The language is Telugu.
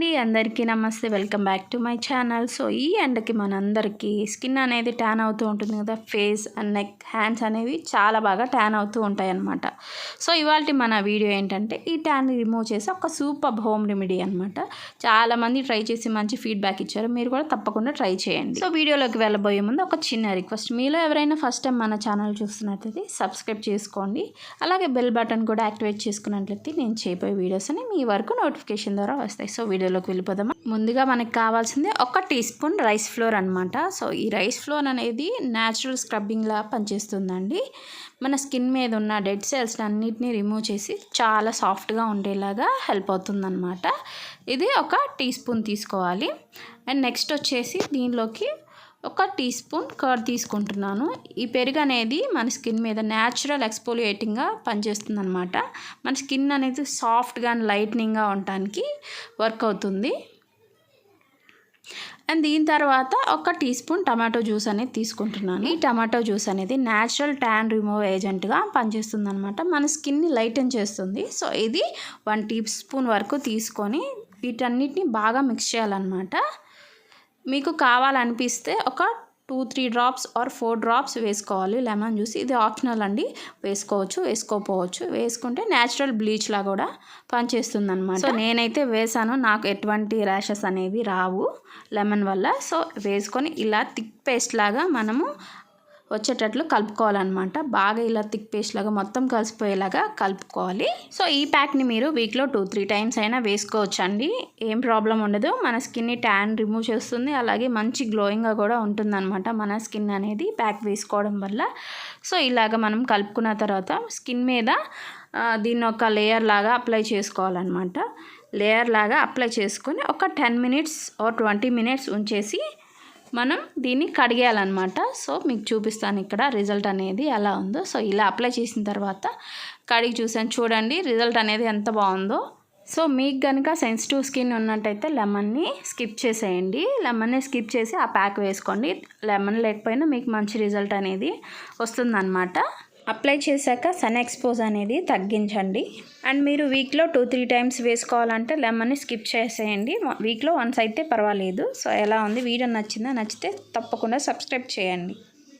అండి అందరికీ నమస్తే. Welcome back to my channel. So ఈ ఎండకి మనందరికీ స్కిన్ అనేది ట్యాన్ అవుతూ ఉంటుంది కదా. ఫేస్ అండ్ నెక్ హ్యాండ్స్ అనేవి చాలా బాగా ట్యాన్ అవుతూ ఉంటాయి అన్నమాట సో ఇవాళ మన వీడియో ఏంటంటే ఈ ట్యాన్ రిమూవ్ చేసి ఒక సూపర్ హోమ్ రెమెడీ అనమాట చాలామంది ట్రై చేసి మంచి ఫీడ్బ్యాక్ ఇచ్చారు. మీరు కూడా తప్పకుండా ట్రై చేయండి. సో వీడియోలోకి వెళ్ళబోయే ముందు ఒక చిన్న రిక్వెస్ట్. మీలో ఎవరైనా ఫస్ట్ టైం మన ఛానల్ చూస్తున్నట్లయితే సబ్స్క్రైబ్ చేసుకోండి. అలాగే బెల్ బటన్ కూడా యాక్టివేట్ చేసుకున్నట్లయితే నేను చేయబోయే వీడియోస్ అని మీ వరకు నోటిఫికేషన్ ద్వారా వస్తాయి. సో వీడియోలోకి వెళ్ళిపోదామా? ముందుగా మనకి కావాల్సింది ఒక టీ స్పూన్ రైస్ ఫ్లోర్ అనమాట సో ఈ రైస్ ఫ్లోర్ అనేది న్యాచురల్ స్క్రబ్బింగ్లా పనిచేస్తుందండి. మన స్కిన్ మీద ఉన్న డెడ్ సెల్స్ అన్నిటినీ రిమూవ్ చేసి చాలా సాఫ్ట్గా ఉండేలాగా హెల్ప్ అవుతుందన్నమాట. ఇది ఒక టీ స్పూన్ తీసుకోవాలి. అండ్ నెక్స్ట్ వచ్చేసి దీనిలోకి ఒక టీ స్పూన్ కర్డ్ తీసుకుంటున్నాను. ఈ పెరుగు అనేది మన స్కిన్ మీద న్యాచురల్ ఎక్స్పోలియేటింగ్గా పనిచేస్తుంది అనమాట మన స్కిన్ అనేది సాఫ్ట్గా అండ్ లైట్నింగ్గా ఉండటానికి వర్క్ అవుతుంది. అండ్ దీని తర్వాత ఒక టీ స్పూన్ టమాటో జ్యూస్ అనేది తీసుకుంటున్నాను. ఈ టమాటో జ్యూస్ అనేది న్యాచురల్ ట్యాన్ రిమూవ్ ఏజెంట్గా పనిచేస్తుంది అనమాట మన స్కిన్ని లైటన్ చేస్తుంది. సో ఇది వన్ టీ స్పూన్ వరకు తీసుకొని వీటన్నిటిని బాగా మిక్స్ చేయాలన్నమాట. మీకు కావాలనిపిస్తే ఒక two three drops or four drops వేసుకోవాలి. లెమన్ జ్యూస్ ఇది ఆప్షనల్ అండి. వేసుకోవచ్చు వేసుకోపోవచ్చు. వేసుకుంటే న్యాచురల్ బ్లీచ్లా కూడా పనిచేస్తుంది అనమాట సో నేనైతే వేసాను. నాకు ఎటువంటి ర్యాషెస్ అనేవి రావు లెమన్ వల్ల. సో వేసుకొని ఇలా థిక్ పేస్ట్ లాగా మనము వచ్చేటట్లు కలుపుకోవాలన్నమాట. బాగా ఇలా థిక్ పేస్ట్ లాగా మొత్తం కలిసిపోయేలాగా కలుపుకోవాలి. సో ఈ ప్యాక్ని మీరు వీక్లో టూ త్రీ టైమ్స్ అయినా వేసుకోవచ్చండి. ఏం ప్రాబ్లం ఉండదు. మన స్కిన్ని ట్యాన్ రిమూవ్ చేస్తుంది. అలాగే మంచి గ్లోయింగ్గా కూడా ఉంటుందన్నమాట మన స్కిన్ అనేది ప్యాక్ వేసుకోవడం వల్ల. సో ఇలాగ మనం కలుపుకున్న తర్వాత స్కిన్ మీద దీన్ని ఒక లేయర్ లాగా అప్లై చేసుకోవాలన్నమాట. లేయర్ లాగా అప్లై చేసుకొని ఒక ten minutes or twenty minutes ఉంచేసి మనం దీన్ని కడిగేయాలన్నమాట. సో మీకు చూపిస్తాను ఇక్కడ రిజల్ట్ అనేది ఎలా ఉందో. సో ఇలా అప్లై చేసిన తర్వాత కడిగి చూసాను చూడండి రిజల్ట్ అనేది ఎంత బాగుందో. సో మీకు కనుక సెన్సిటివ్ స్కిన్ ఉన్నట్టయితే లెమన్ని స్కిప్ చేసేయండి. లెమన్ని స్కిప్ చేసి ఆ ప్యాక్ వేసుకోండి. లెమన్ లేకపోయినా మీకు మంచి రిజల్ట్ అనేది వస్తుందన్నమాట. అప్లై చేశాక సన్ ఎక్స్పోజ్ అనేది తగ్గించండి. అండ్ మీరు వీక్లో టూ త్రీ టైమ్స్ వేసుకోవాలంటే లెమన్ని స్కిప్ చేసేయండి. వీక్లో వన్స్ అయితే పర్వాలేదు. సో ఎలా ఉంది? వీడియో నచ్చిందా? నచ్చితే తప్పకుండా సబ్స్క్రైబ్ చేయండి.